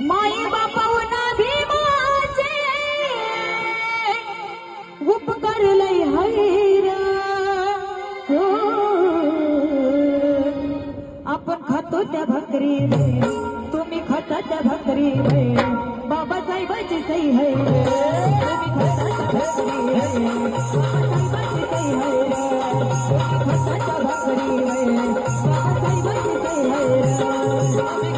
माई बापावना भीमाचे उपकार लय हैर. हो. आपण खातो त्या भकरी तुम्ही खाता त्या भकरी बाबासाहेबाची सही है तुम्ही खाता त्या भकरी बाबासाहेबाची सही है तुम्ही खाता त्या भकरी बाबासाहेबाची सही है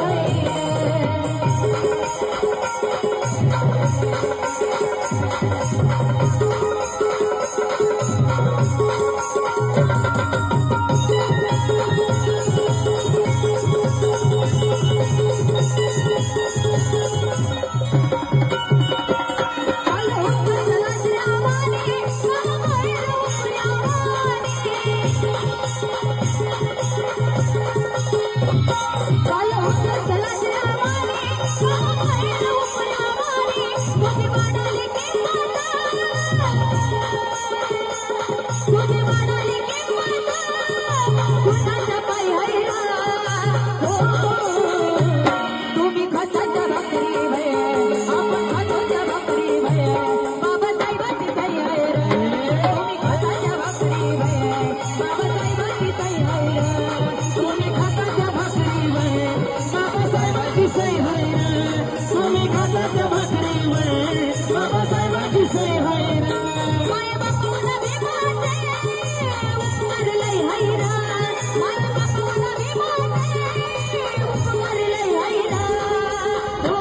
चला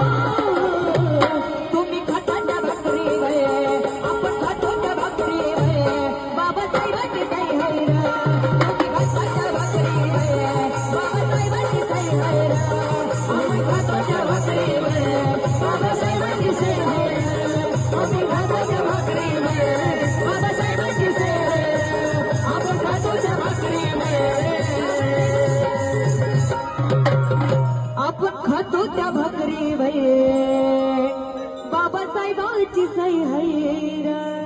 Oh. bai baba sai bauchi sai hai rai